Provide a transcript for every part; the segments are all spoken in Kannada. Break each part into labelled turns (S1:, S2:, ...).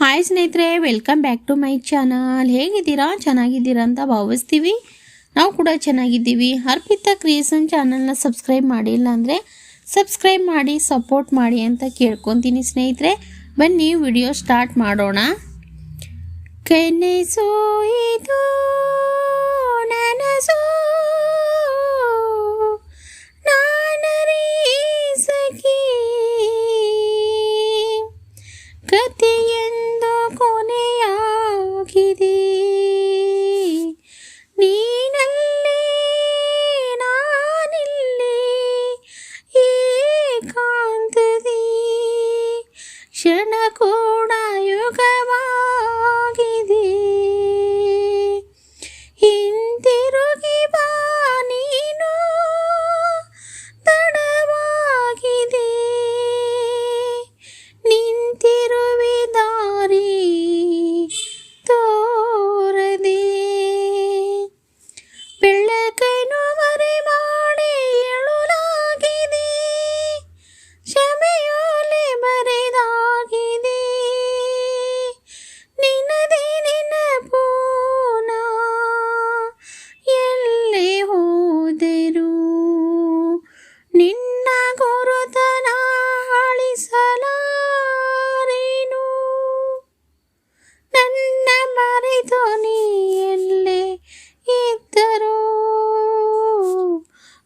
S1: ಹಾಯ್ ಸ್ನೇಹಿತರೆ welcome back to my channel ಹೇಗಿದ್ದೀರಾ? ಚೆನ್ನಾಗಿದ್ದೀರಾ ಅಂತ ಭಾವಿಸ್ತೀವಿ. ನಾವು ಕೂಡ ಚೆನ್ನಾಗಿದ್ದೀವಿ. ಅರ್ಪಿತಾ ಕ್ರಿಯೇಷನ್ ಚಾನಲ್ನ ಸಬ್ಸ್ಕ್ರೈಬ್ ಮಾಡಿಲ್ಲ ಅಂದರೆ ಸಬ್ಸ್ಕ್ರೈಬ್ ಮಾಡಿ ಸಪೋರ್ಟ್ ಮಾಡಿ ಅಂತ ಕೇಳ್ಕೊತೀನಿ ಸ್ನೇಹಿತರೆ. ಬನ್ನಿ ವಿಡಿಯೋ ಸ್ಟಾರ್ಟ್ ಮಾಡೋಣ. ಕನಸು ಇದು, ನನಸು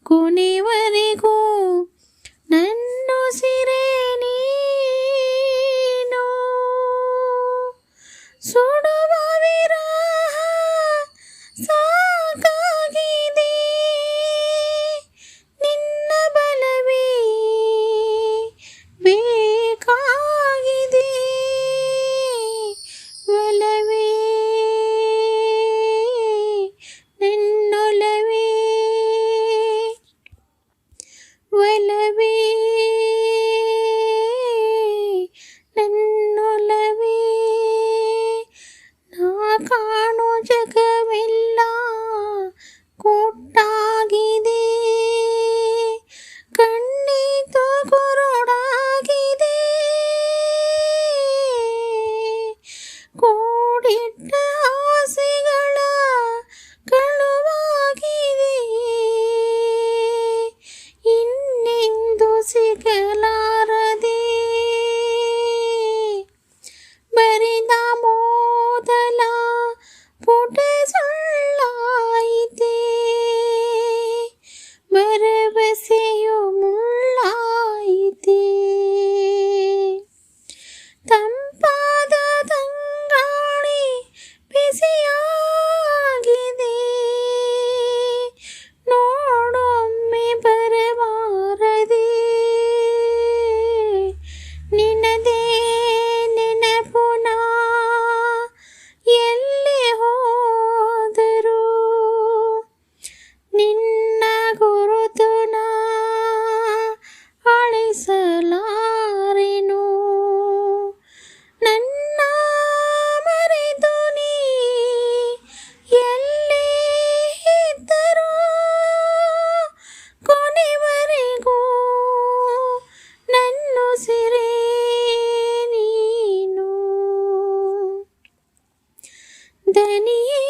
S1: ಕುಣಿವ വലവേ ದನಿಯೇ